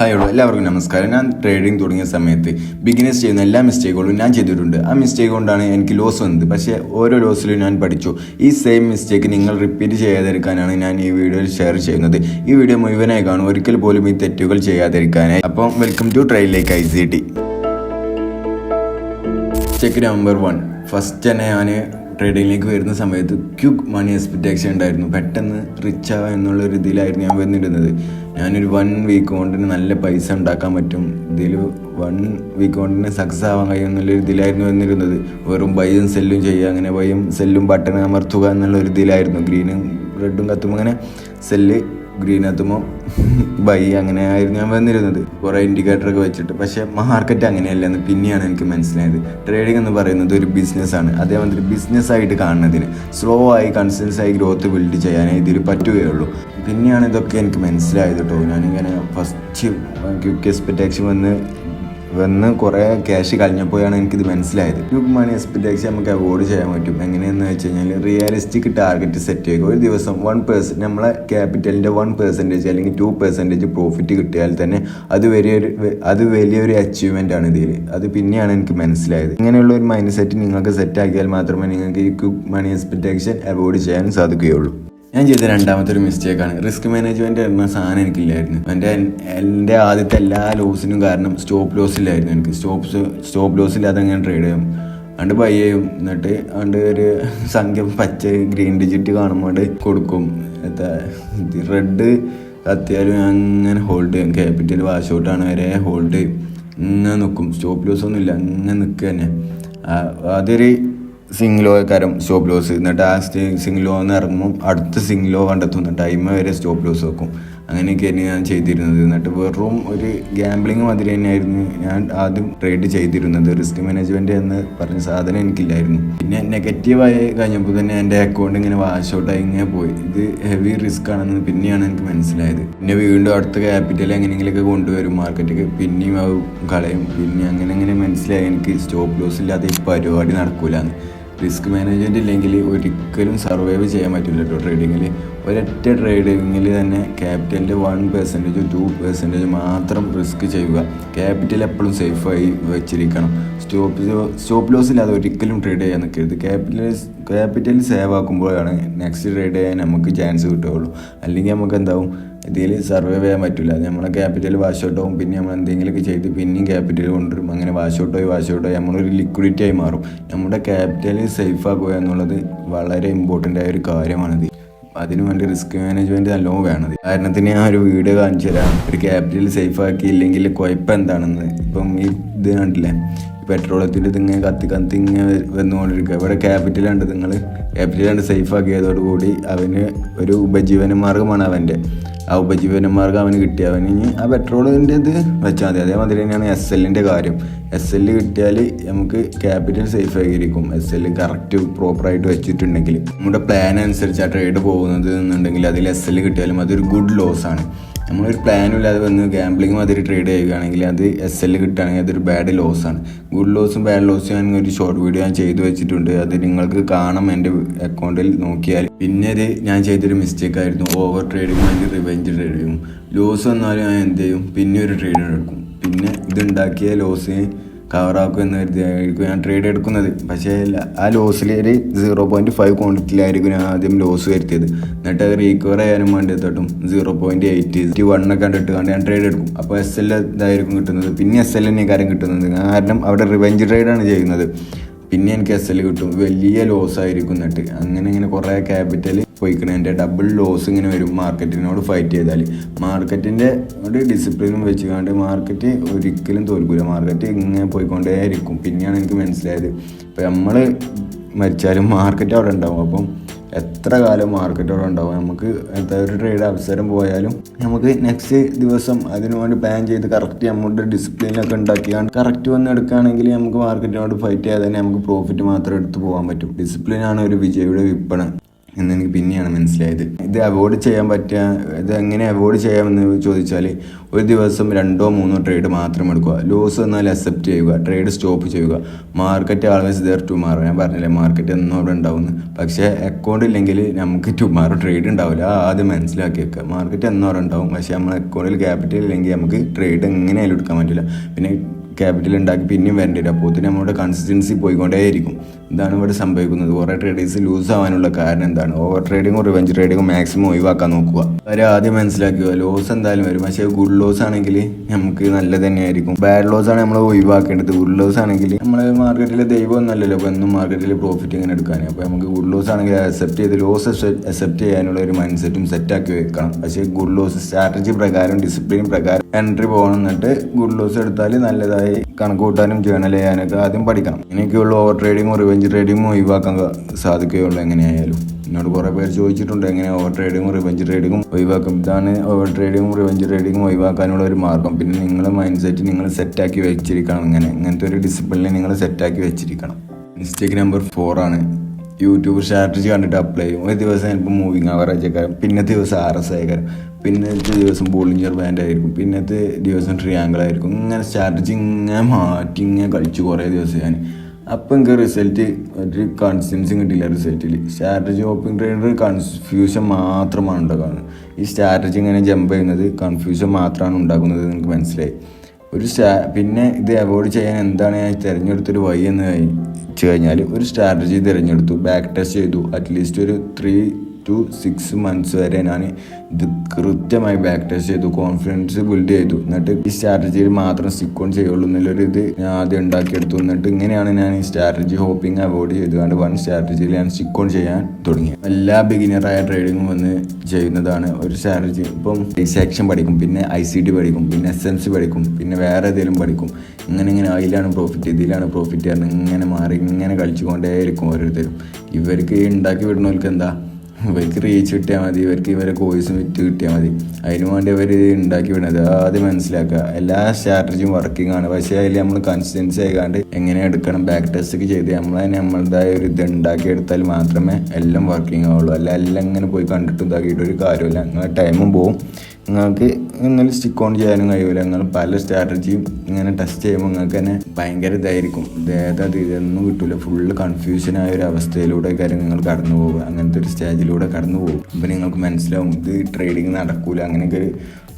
Hi ഉള്ളൂ എല്ലാവർക്കും നമസ്കാരം. ഞാൻ ട്രേഡിംഗ് തുടങ്ങിയ സമയത്ത് ബിഗിനേഴ്സ് ചെയ്യുന്ന എല്ലാ മിസ്റ്റേക്കുകളും ഞാൻ ചെയ്തിട്ടുണ്ട്. ആ മിസ്റ്റേക്ക് കൊണ്ടാണ് എനിക്ക് ലോസ് വന്നത്. പക്ഷേ ഓരോ ലോസിലും ഞാൻ പഠിച്ചു. ഈ സെയിം മിസ്റ്റേക്ക് നിങ്ങൾ റിപ്പീറ്റ് ചെയ്യാതിരിക്കാനാണ് ഞാൻ ഈ വീഡിയോയിൽ ഷെയർ ചെയ്യുന്നത്. ഈ വീഡിയോ മുഴുവനായി കാണും. ഒരിക്കൽ പോലും ഈ തെറ്റുകൾ ചെയ്യാതിരിക്കാനായി. അപ്പം welcome to ട്രൈലേക്ക് I C T check number one first തന്നെ ഞാൻ ട്രേഡിങ്ങിലേക്ക് വരുന്ന സമയത്ത് ക്യുക്ക് മണി എക്സ്പെക്റ്റേഷൻ ഉണ്ടായിരുന്നു. പെട്ടെന്ന് റിച്ച് ആവാം എന്നുള്ള ഒരു ഇതിലായിരുന്നു ഞാൻ വന്നിരുന്നത്. ഞാനൊരു വൺ വീക്ക് കൊണ്ട് നല്ല പൈസ ഉണ്ടാക്കാൻ പറ്റും. ഇതിൽ വൺ വീക്ക് കൊണ്ട് സക്സസ് ആവാൻ കഴിയും എന്നുള്ളൊരു ഇതിലായിരുന്നു വന്നിരുന്നത്. വെറും ബൈയും സെല്ലും ചെയ്യുക അങ്ങനെ ബൈയും സെല്ലും ബട്ടൺ അമർത്തുക എന്നുള്ള ഒരു ഇതിലായിരുന്നു. ഗ്രീനും റെഡും കത്തും. അങ്ങനെ സെല്ല് ഗ്രീൻ എത്തുമ്പോൾ ബൈ അങ്ങനെ ആയിരുന്നു ഞാൻ വന്നിരുന്നത്. കുറേ ഇൻഡിക്കേറ്ററൊക്കെ വെച്ചിട്ട്. പക്ഷേ മാർക്കറ്റ് അങ്ങനെയല്ലെന്ന് പിന്നെയാണ് എനിക്ക് മനസ്സിലായത്. ട്രേഡിംഗ് എന്ന് പറയുന്നത് ഒരു ബിസിനസ്സാണ് അതേമാതിരി ബിസിനസ്സായിട്ട് കാണുന്നതിന് സ്ലോ ആയി കൺസിസ്റ്റൻസ് ആയി ഗ്രോത്ത് ബിൽഡ് ചെയ്യാനേ ഇതിൽ പറ്റുകയുള്ളൂ പിന്നെയാണ് ഇതൊക്കെ എനിക്ക് മനസ്സിലായത് കേട്ടോ ഞാനിങ്ങനെ ഫസ്റ്റ് എക്സ്പെക്ടേഷൻ വന്ന് വന്ന് കുറേ ക്യാഷ് കഴിഞ്ഞപ്പോഴാണ് എനിക്കിത് മനസ്സിലായത്. ക്യൂബ് മണി എക്സ്പെക്ടേഷൻ നമുക്ക് അവോയ്ഡ് ചെയ്യാൻ പറ്റും. എങ്ങനെയെന്ന് വെച്ച് കഴിഞ്ഞാൽ റിയലിസ്റ്റിക് ടാർഗറ്റ് സെറ്റ് ചെയ്യുക ഒരു ദിവസം വൺ പേഴ്സൺ നമ്മളെ ക്യാപിറ്റലിന്റെ വൺ പെർസെന്റേജ് അല്ലെങ്കിൽ ടു പെർസെന്റേജ് പ്രോഫിറ്റ് കിട്ടിയാൽ തന്നെ അത് വലിയൊരു അത് വലിയൊരു അച്ചീവ്മെന്റ് ആണ് ഇതിൽ അത് പിന്നെയാണ് എനിക്ക് മനസ്സിലായത്. ഇങ്ങനെയുള്ള ഒരു മൈൻഡ് സെറ്റ് നിങ്ങൾക്ക് സെറ്റ് ആക്കിയാൽ മാത്രമേ നിങ്ങൾക്ക് ഈ ക്യൂബ് മണി എക്സ്പെക്ടേഷൻ അവോയ്ഡ് ചെയ്യാൻ സാധിക്കുകയുള്ളൂ. ഞാൻ ചെയ്ത രണ്ടാമത്തെ ഒരു മിസ്റ്റേക്കാണ് റിസ്ക് മാനേജ്മെന്റ് എന്ന സാധനം എനിക്കില്ലായിരുന്നു. എന്റെ എന്റെ ആദ്യത്തെ എല്ലാ ലോസിനും കാരണം സ്റ്റോപ്പ് ലോസ് ഇല്ലായിരുന്നു എനിക്ക്. സ്റ്റോപ്പ് സ്റ്റോപ്പ് ലോസ് ഇല്ലാതെ ഞാൻ ട്രേഡ് ചെയ്യും. അണ്ട് ബൈ ചെയ്യും. എന്നിട്ട് അണ്ട് ഒരു സംഖ്യ പച്ച ഗ്രീൻ ഡിജിറ്റ് കാണുമ്പോൾ കൊടുക്കും. റെഡ് കത്തിയാലും അങ്ങനെ ഹോൾഡ് ചെയ്യും. ക്യാപിറ്റൽ വാഷ് ഔട്ടാണ് വരെ ഹോൾഡ് ചെയ്യും. ഇങ്ങനെ നിൽക്കും സ്റ്റോപ്പ് ലോസ് ഒന്നും ഇല്ല അങ്ങനെ നിൽക്കുക തന്നെ അതൊരു സിംഗ്ലോ കരം സ്റ്റോപ്പ് ലോസ് എന്നിട്ട് ആ സിംഗ്ലോ എന്ന് ഇറങ്ങുമ്പോൾ അടുത്ത സിംഗ്ലോ കണ്ടെത്തുന്ന ടൈം വരെ സ്റ്റോപ്പ് ലോസ് വെക്കും. അങ്ങനെയൊക്കെയായിരുന്നു ഞാൻ ചെയ്തിരുന്നത്. എന്നിട്ട് വെറും ഒരു ഗ്യാംബ്ലിങ് മാതിരി തന്നെയായിരുന്നു ഞാൻ ആദ്യം ട്രേഡ് ചെയ്തിരുന്നത്. റിസ്ക് മാനേജ്മെന്റ് എന്ന് പറഞ്ഞ സാധനം എനിക്കില്ലായിരുന്നു. പിന്നെ നെഗറ്റീവായി കഴിഞ്ഞപ്പോൾ തന്നെ എന്റെ അക്കൗണ്ട് ഇങ്ങനെ വാഷ് ഔട്ടായി ഇങ്ങനെ പോയി. ഇത് ഹെവി റിസ്ക് ആണെന്ന് പിന്നെയാണ് എനിക്ക് മനസ്സിലായത്. പിന്നെ വീണ്ടും അടുത്ത ക്യാപിറ്റൽ എങ്ങനെയെങ്കിലുമൊക്കെ കൊണ്ടുവരും. മാർക്കറ്റിലേക്ക് പിന്നെയും അത് കളയും. പിന്നെ അങ്ങനെ അങ്ങനെ മനസ്സിലായി. എനിക്ക് സ്റ്റോപ്പ് ലോസ് ഇല്ലാതെ ഈ പരിപാടി നടക്കൂലെന്ന്. റിസ്ക് മാനേജ്മെന്റ് ഇല്ലെങ്കിൽ ഒരിക്കലും സർവൈവ് ചെയ്യാൻ പറ്റില്ല കേട്ടോ ട്രേഡിങ്ങിൽ ഒരൊറ്റ ട്രേഡിങ്ങിൽ തന്നെ ക്യാപിറ്റലിന്റെ വൺ പെർസെന്റേജും ടു പെർസെന്റേജും മാത്രം റിസ്ക് ചെയ്യുക. ക്യാപിറ്റൽ എപ്പോഴും സേഫായി വെച്ചിരിക്കണം. സ്റ്റോപ്പ് സ്റ്റോപ്പ് ലോസ് ഇല്ലാതെ ഒരിക്കലും ട്രേഡ് ചെയ്യാൻ നിൽക്കരുത്. ക്യാപിറ്റൽ ക്യാപിറ്റൽ സേവ് ആക്കുമ്പോഴാണ് നെക്സ്റ്റ് ട്രേഡ് ചെയ്യാൻ നമുക്ക് ചാൻസ് കിട്ടുകയുള്ളൂ. അല്ലെങ്കിൽ നമുക്ക് എന്താവും? ഇതിൽ സർവൈവ് ചെയ്യാൻ പറ്റില്ല. നമ്മളെ ക്യാപിറ്റൽ വാഷ് ഔട്ട് ആവും പിന്നെ നമ്മൾ എന്തെങ്കിലുമൊക്കെ ചെയ്ത് പിന്നെയും ക്യാപിറ്റൽ കൊണ്ടുവരും. അങ്ങനെ വാഷ് ഔട്ട് ആയി വാഷ് ഔട്ട് ആയി നമ്മളൊരു ലിക്വിഡിറ്റി ആയി മാറും. നമ്മുടെ ക്യാപിറ്റൽ സേഫ് ആക്കുക എന്നുള്ളത് വളരെ ഇമ്പോർട്ടന്റ് ആയ ഒരു കാര്യമാണിത്. അതിനു വേണ്ടി റിസ്ക് മാനേജ്മെന്റ് നല്ലോണം വേണത്. കാരണത്തിന് ഞാൻ ഒരു വീട് കാണിച്ചു തരാം. ഒരു ക്യാപിറ്റൽ സേഫ് ആക്കിയില്ലെങ്കിൽ കുഴപ്പം എന്താണെന്ന്. ഇപ്പം ഈ ഇത് കണ്ടില്ലേ? പെട്രോളത്തിന്റെ ഇതിങ്ങനെ കത്തി കത്തി ഇങ്ങനെ വന്നുകൊണ്ടിരിക്കുക ഇവിടെ ക്യാപിറ്റൽ ഉണ്ട് നിങ്ങൾ ക്യാപിറ്റൽ കണ്ട് സേഫ് ആക്കിയതോടുകൂടി അവന് ഒരു ഉപജീവന മാർഗമാണ് അവന്റെ. ആ ഉപജീവന അവന് കിട്ടി. അവന് ഇനി ആ പെട്രോളിന്റെ ഇത് വെച്ചാൽ മതി. അതേമാതിരി തന്നെയാണ് എസ് എല്ലിന്റെ കാര്യം. എസ് എല്ല് കിട്ടിയാൽ നമുക്ക് ക്യാപിറ്റൽ സേഫ് ആയിരിക്കും എസ് എല്ല് കറക്റ്റ് പ്രോപ്പറായിട്ട് വെച്ചിട്ടുണ്ടെങ്കിൽ നമ്മുടെ പ്ലാൻ അനുസരിച്ച് ആ ട്രേഡ് പോകുന്നത് എന്നുണ്ടെങ്കിൽ അതിൽ എസ് എല്ല് കിട്ടിയാലും അതൊരു ഗുഡ് ലോസ് ആണ്. നമ്മളൊരു പ്ലാനും ഇല്ലാതെ വന്ന് ഗാംബ്ലിംഗ് മാതിരി ട്രേഡ് ചെയ്യുകയാണെങ്കിൽ അത് എസ് എൽ കിട്ടുകയാണെങ്കിൽ അതൊരു ബാഡ് ലോസാണ് ഗുഡ് ലോസും ബാഡ് ലോസും ഞാൻ ഒരു ഷോർട്ട് വീഡിയോ ഞാൻ ചെയ്തു വെച്ചിട്ടുണ്ട്. അത് നിങ്ങൾക്ക് കാണാം എന്റെ അക്കൗണ്ടിൽ നോക്കിയാൽ. പിന്നെ അത് ഞാൻ ചെയ്തൊരു മിസ്റ്റേക്ക് ആയിരുന്നു. ഓവർ ട്രേഡിങ് അതിന്റെ റിവെഞ്ച് ട്രേഡ് ചെയ്യും. ലോസ് വന്നാലും ഞാൻ എന്ത് ചെയ്യും? പിന്നെ ഒരു ട്രേഡ് എടുക്കും. പിന്നെ ഇതുണ്ടാക്കിയ ലോസ് കവറാക്കും എന്ന് കരുതിയായിരിക്കും ഞാൻ ട്രേഡ് എടുക്കുന്നത്. പക്ഷേ ആ ലോസിൽ ഒരു സീറോ പോയിന്റ് ഫൈവ് ക്വാണ്ടിറ്റിയിലായിരിക്കും ഞാൻ ആദ്യം ലോസ് വരുത്തിയത്. എന്നിട്ട് അത് റീകവർ ചെയ്യാനും വേണ്ടി തട്ടും സീറോ പോയിന്റ് എയ്റ്റ് വൺ ഒക്കെ കണ്ടിട്ട് കണ്ട് ഞാൻ ട്രേഡ് എടുക്കും. അപ്പോൾ എസ് എൽ ഇതായിരിക്കും കിട്ടുന്നത്. പിന്നെ എസ് എൽ കാര്യം കിട്ടുന്നത്. കാരണം അവിടെ റിവെഞ്ച് ട്രേഡാണ് ചെയ്യുന്നത്. പിന്നെ എനിക്ക് എസ് എൽ കിട്ടും. വലിയ ലോസ് ആയിരിക്കും എന്നിട്ട്. അങ്ങനെ ഇങ്ങനെ കുറേ ക്യാപിറ്റൽ പോയിക്കണ. എന്റെ ഡബിൾ ലോസ് ഇങ്ങനെ വരും. മാർക്കറ്റിനോട് ഫൈറ്റ് ചെയ്താൽ മാർക്കറ്റിന്റെ ഒരു ഡിസിപ്ലിനും വെച്ചുകൊണ്ട് മാർക്കറ്റ് ഒരിക്കലും തോൽക്കില്ല മാർക്കറ്റ് ഇങ്ങനെ പോയിക്കൊണ്ടേ ഇരിക്കും പിന്നെയാണ് എനിക്ക് മനസ്സിലായത്. ഇപ്പം നമ്മൾ മരിച്ചാലും മാർക്കറ്റ് അവിടെ ഉണ്ടാവും. അപ്പം എത്ര കാലം മാർക്കറ്റ് അവിടെ ഉണ്ടാവും? നമുക്ക് ഒരു ട്രേഡ് അവസരം പോയാലും നമുക്ക് നെക്സ്റ്റ് ദിവസം അതിനു വേണ്ടി പ്ലാൻ ചെയ്ത് കറക്റ്റ് നമ്മുടെ ഡിസിപ്ലിനൊക്കെ ഉണ്ടാക്കിയാണ് കറക്റ്റ് വന്ന് എടുക്കുകയാണെങ്കിൽ നമുക്ക് മാർക്കറ്റിനോട് ഫൈറ്റ് ചെയ്യാതെ തന്നെ നമുക്ക് പ്രോഫിറ്റ് മാത്രം എടുത്ത് പോകാൻ പറ്റും. ഡിസിപ്ലിനാണ് ഒരു വിജയുടെ വിപ്പണം എന്ന് എനിക്ക് പിന്നെയാണ് മനസ്സിലായത്. ഇത് അവോയ്ഡ് ചെയ്യാൻ പറ്റുക ഇത് എങ്ങനെ അവോയ്ഡ് ചെയ്യാമെന്ന് ചോദിച്ചാൽ ഒരു ദിവസം രണ്ടോ മൂന്നോ ട്രേഡ് മാത്രം എടുക്കുക. ലോസ് എന്നാൽ അക്സെപ്റ്റ് ചെയ്യുക ട്രേഡ് സ്റ്റോപ്പ് ചെയ്യുക. മാർക്കറ്റ് ആൾവേസ് ദർ ടുമാറോ ഞാൻ പറഞ്ഞില്ലേ മാർക്കറ്റ് എന്നും അവിടെ ഉണ്ടാവുന്നു പക്ഷേ അക്കൗണ്ട് ഇല്ലെങ്കിൽ നമുക്ക് ടുമാറോ ട്രേഡ് ഉണ്ടാവില്ല. ആദ്യം മനസ്സിലാക്കി വെക്കുക മാർക്കറ്റ് എന്നും അവിടെ ഉണ്ടാവും. പക്ഷേ നമ്മൾ അക്കൗണ്ടിൽ ക്യാപിറ്റൽ ഇല്ലെങ്കിൽ നമുക്ക് ട്രേഡ് എങ്ങനെയായാലും എടുക്കാൻ പറ്റില്ല. പിന്നെ ക്യാപിറ്റൽ ഉണ്ടാക്കി പിന്നെയും വരേണ്ടി വരും അപ്പോൾ നമ്മുടെ കൺസിസ്റ്റൻസി പോയിക്കൊണ്ടേയിരിക്കും. ഇതാണ് ഇവിടെ സംഭവിക്കുന്നത്. കുറേ ട്രേഡേഴ്സ് ലൂസ് ആവാനുള്ള കാരണം എന്താണ്? ഓവർ ട്രേഡിങ്ങും റിവഞ്ച് ട്രേഡിങ്ങും മാക്സിമം ഒഴിവാക്കാൻ നോക്കുക. അവർ ആദ്യം മനസ്സിലാക്കുക ലോസ് എന്തായാലും വരും. പക്ഷേ ഗുഡ് ലോസ് ആണെങ്കിൽ നമുക്ക് നല്ലത് തന്നെയായിരിക്കും. ബാഡ് ലോസ് ആണ് നമ്മൾ ഒഴിവാക്കേണ്ടത്. ഗുഡ് ലോസ് ആണെങ്കിൽ നമ്മൾ മാർക്കറ്റിലെ ദൈവം ഒന്നല്ലല്ലോ അപ്പോൾ എന്നും മാർക്കറ്റിൽ പ്രോഫിറ്റ് ഇങ്ങനെ എടുക്കാൻ അപ്പോൾ നമുക്ക് ഗുഡ് ലോസ് ആണെങ്കിൽ അക്സെപ്റ്റ് ചെയ്ത് ലോസ് അക്സെപ്റ്റ് ചെയ്യാനുള്ള ഒരു മൈൻഡ് സെറ്റും സെറ്റാക്കി വെക്കണം. പക്ഷേ ഗുഡ് ലോസ് സ്ട്രാറ്റജി പ്രകാരം ഡിസിപ്ലിൻ പ്രകാരം എൻട്രി പോകണം എന്നിട്ട് ഗുഡ് ലോസ് എടുത്താൽ നല്ലതായി കണക്ക് കൂട്ടാനും ജേണൽ ചെയ്യാനൊക്കെ ആദ്യം പഠിക്കണം. എനിക്കുള്ള ഓവർ ട്രേഡിങ്ങും റിവഞ്ച് ട്രേഡിങ്ങും ഒഴിവാക്കാൻ സാധിക്കുകയുള്ളൂ എങ്ങനെയായാലും. എന്നോട് കുറേ പേര് ചോദിച്ചിട്ടുണ്ട് എങ്ങനെ ഓവർ ട്രേഡിങ്ങും റിവഞ്ച് ട്രേഡിങ്ങും ഒഴിവാക്കും. ഇതാണ് ഓവർ ട്രേഡിങ്ങും റിവഞ്ച് ട്രേഡിങ്ങും ഒഴിവാക്കാനുള്ള ഒരു മാർഗം. പിന്നെ നിങ്ങളെ മൈൻഡ് സെറ്റ് നിങ്ങൾ സെറ്റാക്കി വെച്ചിരിക്കണം ഇങ്ങനെ. ഇങ്ങനത്തെ ഒരു ഡിസിപ്ലിനെ നിങ്ങൾ സെറ്റാക്കി വെച്ചിരിക്കണം. മിസ്റ്റേക്ക് നമ്പർ ഫോർ ആണ്. യൂട്യൂബ് സ്ട്രാറ്റജി കണ്ടിട്ട് അപ്ലൈ ചെയ്യും. ഒരു ദിവസം ചിലപ്പോൾ മൂവിങ് ആവറേജ് ആക്കാരം പിന്നത്തെ ദിവസം ആർ എസ് ആയിക്കാരം. പിന്നത്തെ ദിവസം ബോളിഞ്ചർ ബാൻഡ് ആയിരിക്കും. പിന്നത്തെ ദിവസം ട്രിയാങ്കിൾ ആയിരിക്കും. ഇങ്ങനെ സ്ട്രാറ്റജി ഇങ്ങനെ മാറ്റി ഇങ്ങനെ കളിച്ചു കുറേ ദിവസം ഞാൻ. അപ്പം എനിക്ക് റിസൾട്ട് ഒരു കൺസിസ്റ്റൻസി കിട്ടില്ല റിസൾട്ടിൽ സ്ട്രാറ്റജി ഓപ്പിംഗ് ട്രേഡർ കൺഫ്യൂഷൻ മാത്രമാണ് ഉണ്ടാക്കുന്നത് ഈ സ്ട്രാറ്റജി ഇങ്ങനെ ജമ്പ് ചെയ്യുന്നത് കൺഫ്യൂഷൻ മാത്രമാണ് ഉണ്ടാക്കുന്നത് എനിക്ക് മനസ്സിലായി. ഒരു സ്റ്റാ പിന്നെ ഇത് അവോയ്ഡ് ചെയ്യാൻ എന്താണ് ഞാൻ തിരഞ്ഞെടുത്തൊരു വഴി എന്ന് വെച്ച് കഴിഞ്ഞാൽ ഒരു സ്ട്രാറ്റജി തിരഞ്ഞെടുത്തു ബാക്ക് ടെസ്റ്റ് ചെയ്തു അറ്റ്ലീസ്റ്റ് ഒരു ത്രീ ടു സിക്സ് മന്ത്സ് വരെ ഞാൻ ഇത് കൃത്യമായി ബാക്ക് ടെസ്റ്റ് ചെയ്തു കോൺഫിഡൻസ് ബിൽഡ് ചെയ്തു. എന്നിട്ട് ഈ സ്ട്രാറ്റജിയിൽ മാത്രം സ്റ്റിക്ക് ഓൺ ചെയ്യുള്ളൂ എന്നുള്ളൊരു ഇത് ഞാൻ ആദ്യം ഉണ്ടാക്കിയെടുത്തു. എന്നിട്ട് ഇങ്ങനെയാണ് ഞാൻ ഈ സ്ട്രാറ്റജി ഹോപ്പിംഗ് അവോയ്ഡ് ചെയ്തുകൊണ്ട് വൺ സ്ട്രാറ്റജിയിൽ ഞാൻ സ്റ്റിക്ക് ഓൺ ചെയ്യാൻ തുടങ്ങി. എല്ലാ ബിഗിനറായ ട്രേഡിങ്ങും വന്ന് ചെയ്യുന്നതാണ് ഒരു സ്ട്രാറ്റജി ഇപ്പം സെക്ഷൻ പഠിക്കും പിന്നെ ഐ സി ടി പഠിക്കും പിന്നെ എസ് എം സി പഠിക്കും പിന്നെ വേറെ ഏതെങ്കിലും പഠിക്കും. ഇങ്ങനെ ഇങ്ങനെ അതിലാണ് പ്രോഫിറ്റ് ഇതിലാണ് പ്രോഫിറ്റ് കാരണം ഇങ്ങനെ മാറി ഇങ്ങനെ കളിച്ചുകൊണ്ടേയിരിക്കും ഓരോരുത്തരും. ഇവർക്ക് ഉണ്ടാക്കി വിടുന്നവർക്ക് എന്താ? ഇവർക്ക് റീച്ച് കിട്ടിയാൽ മതി ഇവർക്ക് ഇവരെ കോഴ്സും വിറ്റ് കിട്ടിയാൽ മതി. അതിനു വേണ്ടി അവർ ഉണ്ടാക്കി വിടുന്നത്. ആദ്യം മനസ്സിലാക്കുക. എല്ലാ സ്ട്രാറ്റജിയും വർക്കിംഗ് ആണ്. പക്ഷേ അതിൽ നമ്മൾ കൺസിസ്റ്റൻസി ആയിക്കാണ്ട് എങ്ങനെ എടുക്കണം? ബാക്ക് ടെസ്റ്റ് ചെയ്ത് നമ്മൾ തന്നെ നമ്മളുടേതായ ഒരു ഇത് ഉണ്ടാക്കി എടുത്താൽ മാത്രമേ എല്ലാം വർക്കിംഗ് ആവുള്ളൂ. അല്ല എല്ലാം ഇങ്ങനെ പോയി കണ്ടിട്ട് ഇതാക്കിയിട്ട് ഒരു കാര്യമില്ല. നിങ്ങളുടെ ടൈമും പോവും. നിങ്ങൾക്ക് ഇന്നലെ സ്റ്റിക്ക് ഓൺ ചെയ്യാനും കഴിയില്ല നിങ്ങൾ പല സ്ട്രാറ്റജിയും ഇങ്ങനെ ടെസ്റ്റ് ചെയ്യുമ്പോൾ നിങ്ങൾക്ക് തന്നെ ഭയങ്കര ഇതായിരിക്കും. ഇതേതാ ഇതൊന്നും കിട്ടില്ല ഫുള്ള് കൺഫ്യൂഷനായ ഒരു അവസ്ഥയിലൂടെ കാര്യം നിങ്ങൾ കടന്നു പോകുക. അങ്ങനത്തെ ഒരു സ്റ്റേജിലൂടെ കടന്നു പോകും. അപ്പോൾ നിങ്ങൾക്ക് മനസ്സിലാവും ഇത് ട്രേഡിങ് നടക്കൂല. അങ്ങനെയൊക്കെ ഒരു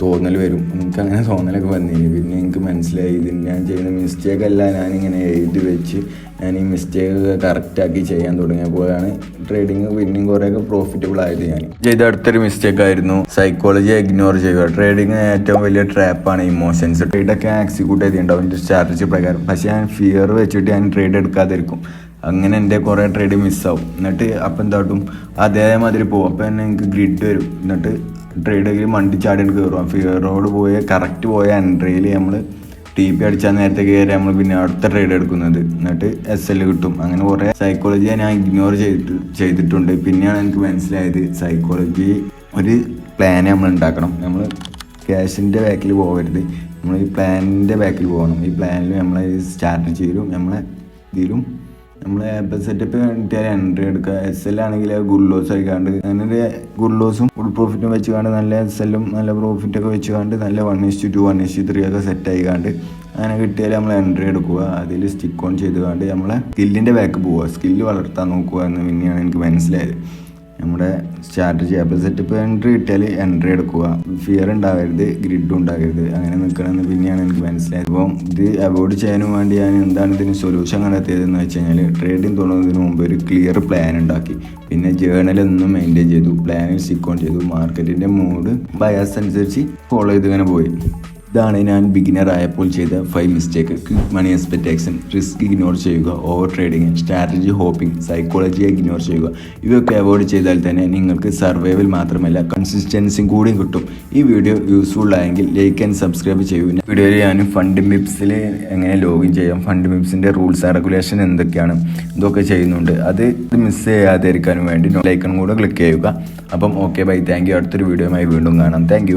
തോന്നൽ വരും. എനിക്ക് അങ്ങനെ തോന്നലൊക്കെ വന്നിരുന്നു പിന്നെ എനിക്ക് മനസ്സിലായി ഇത് ഞാൻ ചെയ്യുന്ന മിസ്റ്റേക്ക് അല്ല ഞാനിങ്ങനെ എഴുതി വെച്ച് ഞാൻ ഈ മിസ്റ്റേക്ക് കറക്റ്റാക്കി ചെയ്യാൻ തുടങ്ങിയപ്പോഴാണ് ട്രേഡിങ് പിന്നെയും കുറേയൊക്കെ പ്രോഫിറ്റബിൾ ആയത് ഞാൻ. ചെയ്ത അടുത്തൊരു മിസ്റ്റേക്ക് ആയിരുന്നു. സൈക്കോളജി ഇഗ്നോർ ചെയ്യുക. ട്രേഡിങ് ഏറ്റവും വലിയ ട്രാപ്പാണ് ഇമോഷൻസ് ട്രേഡൊക്കെ എക്സിക്യൂട്ട് ചെയ്തിട്ടുണ്ടാവും. എന്റെ സ്ട്രാറ്റജി പ്രകാരം. പക്ഷേ ഞാൻ ഫിയർ വെച്ചിട്ട് ഞാൻ ട്രേഡ് എടുക്കാതിരിക്കും. അങ്ങനെ എന്റെ കുറേ ട്രേഡ് മിസ്സാവും എന്നിട്ട് അപ്പം എന്താട്ടും അതേമാതിരി പോകും അപ്പം തന്നെ എനിക്ക് ഗ്രിഡ് വരും. എന്നിട്ട് ട്രേഡിൽ മണ്ടി ചാടി കയറും റോഡ് പോയ കറക്റ്റ് പോയ എൻട്രിയിൽ നമ്മൾ ടി പി അടിച്ചാൽ നേരത്തെ കയറി നമ്മൾ പിന്നെ അടുത്ത ട്രേഡ് എടുക്കുന്നത്. എന്നിട്ട് എസ് എൽ കിട്ടും. അങ്ങനെ കുറേ സൈക്കോളജിയെ ഞാൻ ഇഗ്നോർ ചെയ്തിട്ട് ചെയ്തിട്ടുണ്ട്. പിന്നെയാണ് എനിക്ക് മനസ്സിലായത് സൈക്കോളജി ഒരു പ്ലാൻ നമ്മൾ ഉണ്ടാക്കണം. നമ്മൾ ക്യാഷിന്റെ ബാക്കിൽ പോകരുത്. നമ്മൾ ഈ പ്ലാനിന്റെ ബാക്കിൽ പോകണം. ഈ പ്ലാനിൽ നമ്മളെ സ്ട്രാറ്റജിയിലും നമ്മളെ ഇതിലും നമ്മൾ സെറ്റപ്പ് കണ്ടിട്ട് എൻട്രി എടുക്കുക. എസ് എൽ ആണെങ്കിൽ ഗുഡ് ലോസ് ആയിക്കാണ്ട് അങ്ങനെ ഗുഡ് ലോസും ഫുൾ പ്രോഫിറ്റും വെച്ച് കാണ്ട് നല്ല എസ് എല്ലും നല്ല പ്രോഫിറ്റൊക്കെ വെച്ച് കാണ്ട് നല്ല one is to two one is to three ഒക്കെ സെറ്റ് ആയിക്കാണ്ട് അങ്ങനെ കിട്ടിയാൽ നമ്മൾ എൻട്രി എടുക്കുക. അതിൽ സ്റ്റിക്ക് ഓൺ ചെയ്ത് കാണ്ട് നമ്മളെ സ്കില്ലിന്റെ ബാക്ക് പോവുക. സ്കില്ല് വളർത്താൻ നോക്കുക എന്ന് പിന്നെയാണ് എനിക്ക് മനസ്സിലായത്. നമ്മുടെ സ്ട്രാറ്റജി അപ്പോൾ സെറ്റപ്പ് എൻട്രി കിട്ടിയാൽ എൻട്രി എടുക്കുക. ഫിയർ ഉണ്ടാവരുത് ഗ്രിഡ് ഉണ്ടാകരുത്. അങ്ങനെ നിൽക്കണമെന്ന് പിന്നെയാണ് എനിക്ക് മനസ്സിലായത്. അപ്പോൾ ഇത് അവോയ്ഡ് ചെയ്യാനും വേണ്ടി ഞാൻ എന്താണ് ഇതിന് സൊല്യൂഷൻ കണ്ടെത്തിയതെന്ന് വെച്ച് കഴിഞ്ഞാൽ ട്രേഡിങ് തുടങ്ങുന്നതിന് മുമ്പ് ഒരു ക്ലിയർ പ്ലാൻ ഉണ്ടാക്കി. പിന്നെ ജേണൽ ഒന്നും മെയിന്റെയിൻ ചെയ്തു. പ്ലാനിൽ സ്റ്റിക്ക് ഓൺ ചെയ്തു. മാർക്കറ്റിന്റെ മൂഡ് ബയാസ് അനുസരിച്ച് ഫോളോ ചെയ്ത് ഇങ്ങനെ പോയി. ഇതാണ് ഞാൻ ബിഗിനർ ആയപ്പോൾ ചെയ്ത five mistake quick money expectation risk ignore ചെയ്യുക ഓവർ ട്രേഡിങ് സ്ട്രാറ്റജി ഹോപ്പിംഗ് സൈക്കോളജിയെ ഇഗ്നോർ ചെയ്യുക. ഇവയൊക്കെ അവോയ്ഡ് ചെയ്താൽ തന്നെ നിങ്ങൾക്ക് സർവൈവൽ മാത്രമല്ല കൺസിസ്റ്റൻസിയും കൂടിയും കിട്ടും. ഈ വീഡിയോ യൂസ്ഫുൾ ആയെങ്കിൽ ലൈക്ക് ആൻഡ് സബ്സ്ക്രൈബ് ചെയ്യൂ. വീഡിയോയിൽ ഞാൻ ഫണ്ട് മിപ്സിൽ എങ്ങനെ ലോഗിൻ ചെയ്യാം ഫണ്ട് മിപ്സിന്റെ റൂൾസ് ആൻഡ് റെഗുലേഷൻ എന്തൊക്കെയാണ് ഇതൊക്കെ ചെയ്യുന്നുണ്ട്. അത് മിസ് ചെയ്യാതിരിക്കാനും വേണ്ടി ലൈക്കൺ കൂടെ ക്ലിക്ക് ചെയ്യുക. അപ്പം ഓക്കെ ബൈ താങ്ക് യു അടുത്തൊരു വീഡിയോയുമായി വീണ്ടും കാണാം. താങ്ക്